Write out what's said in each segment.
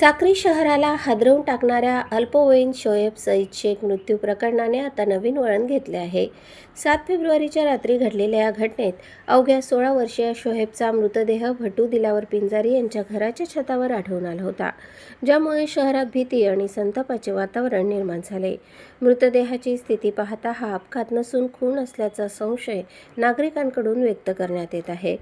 साक्री शहराला हादरवून टाकणाऱ्या अल्पवयीन शोएब सईद शेख मृत्यू प्रकरणाने आता नवीन वळण घेतले आहे. सात फेब्रुवारीच्या रात्री घडलेल्या या घटनेत अवघ्या सोळा वर्षीय शोहेबचा मृतदेह भटू दिलावर पिंजारी यांच्या घराच्या छतावर आढळून आला होता ज्यामुळे शहरात भीती आणि संतापाचे वातावरण निर्माण झाले. मृतदेहाची स्थिती पाहता हा अपघात नसून खून असल्याचा संशय नागरिकांकडून व्यक्त करण्यात येत आहे.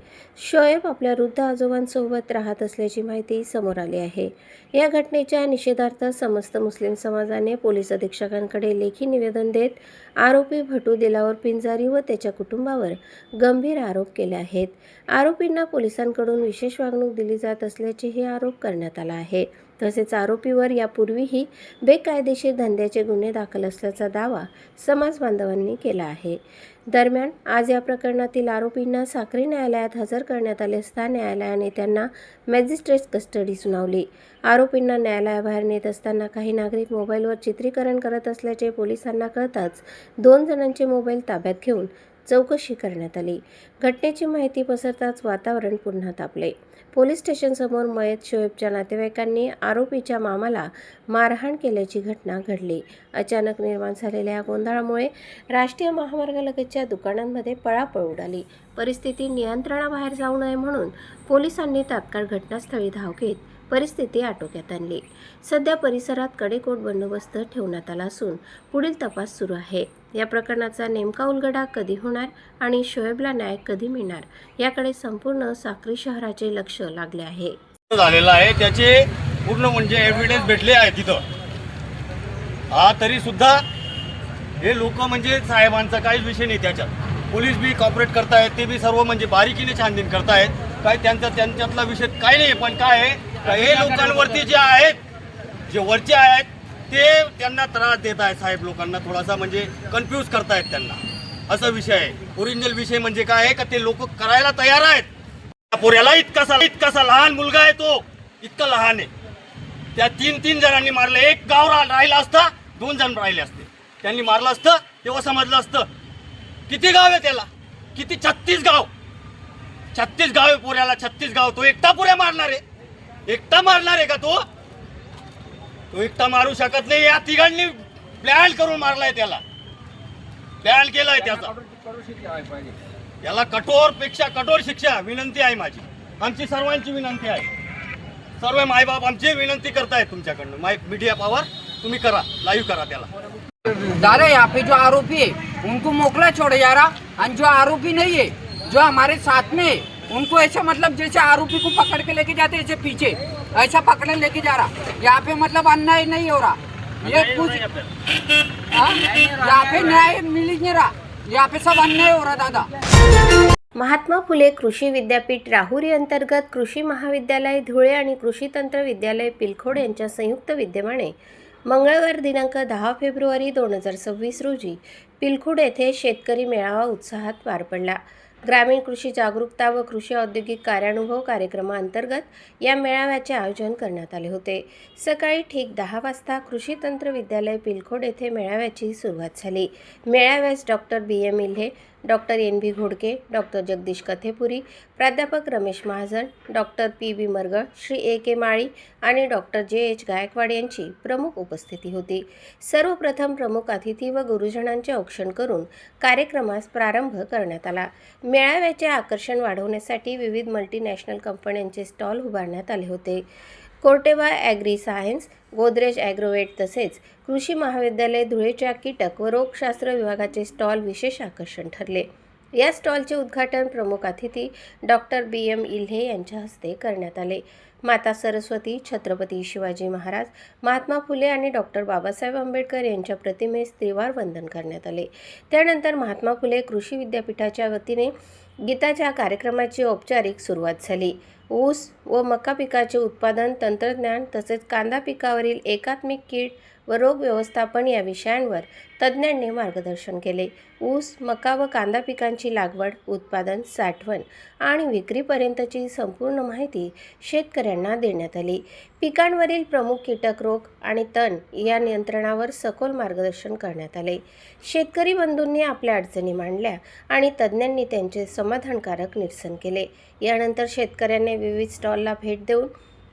शोएब आपल्या वृद्ध आजोबांसोबत राहत असल्याची माहिती समोर आली आहे. या घटनेच्या निषेधार्थ समस्त मुस्लिम समाजाने पोलीस अधीक्षकांकडे लेखी निवेदन देत आरोपी भटू दिलावर पिंजारी व त्याच्या कुटुंबावर गंभीर आरोप केले आहेत. आरोपींना पोलिसांकडून विशेष वागणूक दिली जात असल्याचेही आरोप करण्यात आला आहे. तसेच आरोपीवर यापूर्वीही बेकायदेशीर धंद्याचे गुन्हे दाखल असल्याचा दावा समाज बांधवांनी केला आहे. दरम्यान आज या प्रकरणातील आरोपींना साक्री न्यायालयात हजर करण्यात आले असता न्यायालयाने त्यांना मॅजिस्ट्रेट कस्टडी सुनावली. आरोपींना न्यायालयाबाहेर नेत असताना काही नागरिक मोबाईलवर चित्रीकरण करत असल्याचे पोलिसांना कळताच दोन जणांचे मोबाईल ताब्यात घेऊन चौकशी करण्यात आली. घटनेची माहिती पसरताच वातावरण पुन्हा तापले. पोलीस स्टेशनसमोर मयत शोएबच्या नातेवाईकांनी आरोपीच्या मामाला मारहाण केल्याची घटना घडली. अचानक निर्माण झालेल्या या गोंधळामुळे राष्ट्रीय महामार्गालगतच्या दुकानांमध्ये पळापळ उडाली. परिस्थिती नियंत्रणाबाहेर जाऊ नये म्हणून पोलिसांनी तात्काळ घटनास्थळी धाव घेत परिस्थिती आटोक्यात आणली. सध्या परिसरात कडेकोट बंदोबस्त ठेवण्यात आला असून पुढील तपास सुरू आहे. या प्रकरणाचा नेमका उलगडा कधी होणार आणि शोएबला न्याय कधी मिळणार याकडे संपूर्ण साक्री शहराचे लक्ष लागले आहे. झालेला आहे. त्याचे पूर्ण म्हणजे एव्हिडन्स भेटले आहे तिथं. हा तरी सुद्धा हे लोक म्हणजे साहेबांचा काहीच विषय नाही त्याच्यात. पोलीस बी कॉपरेट करतायत ते बी सर्व म्हणजे बारीकीने छानबीन करतायत. काय त्यांचा त्यांच्यातला विषय काय नाही पण काय आहे? हे लोकांवरती जे आहेत जे वरचे आहेत ते त्यांना त्रास देत आहेत साहेब लोकांना थोडासा म्हणजे कन्फ्यूज करतायत त्यांना. असा विषय आहे. ओरिजिनल विषय म्हणजे काय आहे का ते लोक करायला तयार आहेत. त्या पोऱ्याला इतकासा इतकासा लहान मुलगा आहे तो. इतका लहान आहे. त्या तीन तीन जणांनी मारलं. एक गाव राहिला असता दोन जण राहिले असते. त्यांनी मारलं असतं तेव्हा समजलं असतं. किती गाव आहे त्याला? किती छत्तीस गाव? छत्तीस गाव आहे पोऱ्याला छत्तीस गाव. तो एकटा पुऱ्या मारणार आहे. एकटा मारणार आहे का तो? तो एकटा मारू शकत नाही. या तिघांनी प्लॅन करून मारलाय त्याला. प्लॅन केलाय त्याचा. याला कठोरपेक्षा कठोर शिक्षा विनंती आहे माझी. आमची सर्वांची विनंती आहे. सर्व मायबाप आमची विनंती करतायत तुमच्याकडनं. माय मीडिया पॉवर तुम्ही करा. लाईव्ह करा त्याला. दादा यहाँ पे जो आरोपी है उनको मोकला छोड़े जा रहा और जो आरोपी नहीं है जो हमारे साथ में है उनको ऐसा मतलब जैसे आरोपी को पकड़ के लेके जाते ऐसे पीछे। ऐसा पकड़े लेके जा रहा। यहाँ पे मतलब अन्याय नहीं हो रहा। ये कुछ हाँ? यहाँ पे न्याय मिल ही नहीं रहा। यहाँ पे सब अन्याय हो रहा दादा। महात्मा फुले कृषी विद्यापीठ राहुरी अंतर्गत कृषी महाविद्यालय धुळे आणि कृषी तंत्र विद्यालय पिलखोड यांच्या संयुक्त विद्यमाने मंगळवार दिनांक दहा फेब्रुवारी दोन हजार सव्वीस रोजी पिलखुड येथे शेतकरी मेळावा उत्साहात पार पडला. ग्रामीण कृषी जागरूकता व कृषी औद्योगिक कार्यानुभव कार्यक्रमाअंतर्गत या मेळाव्याचे आयोजन करण्यात आले होते. सकाळी ठीक दहा वाजता कृषी तंत्र विद्यालय पिलखोड येथे मेळाव्याची सुरुवात झाली. मेळाव्यास doctor B M Ilhe doctor N V Ghodke doctor Jagdish Kathepuri प्राध्यापक Ramesh Mahajan doctor P B Margal Shri A K Mali आणि डॉक्टर जे एच गायकवाड यांची प्रमुख उपस्थिती होती. सर्वप्रथम प्रमुख अतिथी व गुरुजनांचे औक्षण करून कार्यक्रमास प्रारंभ करण्यात आला. मेळाव्याचे आकर्षण वाढवण्यासाठी विविध मल्टीनॅशनल कंपन्यांचे स्टॉल उभारण्यात आले होते. Corteva agri science Godrej agrovet तसेच कृषी महाविद्यालय धुळेच्या कीटक व रोगशास्त्र विभागाचे स्टॉल विशेष आकर्षण ठरले. या स्टॉलचे उद्घाटन प्रमुख अतिथी डॉक्टर बी. एम. इल्हे यांच्या हस्ते करण्यात आले. माता सरस्वती छत्रपती शिवाजी महाराज महात्मा फुले आणि डॉक्टर बाबासाहेब आंबेडकर यांच्या प्रतिमेस त्रिवार वंदन करण्यात आले. त्यानंतर महात्मा फुले कृषी विद्यापीठाच्या वतीने गीताच्या कार्यक्रमाची औपचारिक सुरुवात झाली. ऊस व मका पिकाचे उत्पादन तंत्रज्ञान तसेच कांदा पिकावरील एकात्मिक कीड व रोग व्यवस्थापन या विषयांवर तज्ज्ञांनी मार्गदर्शन केले. ऊस मका व कांदा पिकांची लागवड उत्पादन साठवण आणि विक्रीपर्यंतची संपूर्ण माहिती शेतकऱ्यांना देण्यात आली. पिकांवरील प्रमुख कीटक रोग आणि तण या नियंत्रणावर सखोल मार्गदर्शन करण्यात आले. शेतकरी बंधूंनी आपल्या अडचणी मांडल्या आणि तज्ज्ञांनी त्यांचे समाधानकारक निरसन केले. यानंतर शेतकऱ्यांनी विविध स्टॉलला भेट देऊन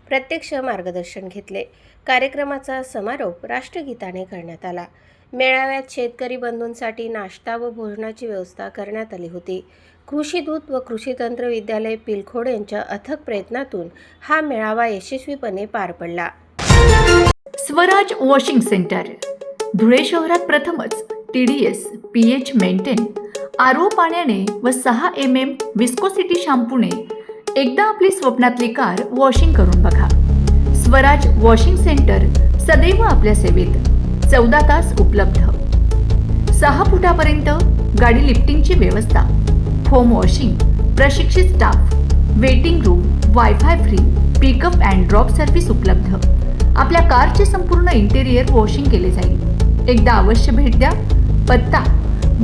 प्रत्यक्ष मार्गदर्शन घेतले. कार्यक्रमाचा समारोप राष्ट्रगीताने करण्यात आला. मेळाव्यात शेतकरी बंधूंसाठी नाश्ता व भोजनाची व्यवस्था करण्यात आली होती. कृषीदूत व कृषीतंत्र विद्यालय पिलखोड यांच्या अथक प्रयत्नातून हा मेळावा यशस्वीपणे पार पडला. स्वराज वॉशिंग सेंटर धुळे शहरात प्रथमच T D S P H maintain RO पाण्याने व सहा एम एम विस्कोसिटी शॅम्पूने एकदा आपली स्वप्नातली कार वॉशिंग करून बघा. स्वराज वॉशिंग सेंटर सदैव आपल्या सेवेत. चौदा तास उपलब्ध. सहा फुटापर्यंत गाडी लिफ्टिंगची व्यवस्था. होम वॉशिंग प्रशिक्षित staff waiting room wifi free pickup and drop service उपलब्ध. आपल्या कारचे संपूर्ण इंटेरियर वॉशिंग केले जाईल. एकदा अवश्य भेट द्या. पत्ता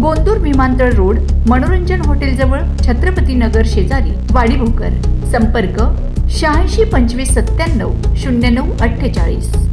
गोंदूर विमानतळ रोड मनोरंजन हॉटेलजवळ छत्रपती नगर शेजारी वाडी भोकर संपर्क शहाऐंशी पंचवीस सत्त्याण्णव शून्य नऊ अठ्ठेचाळीस.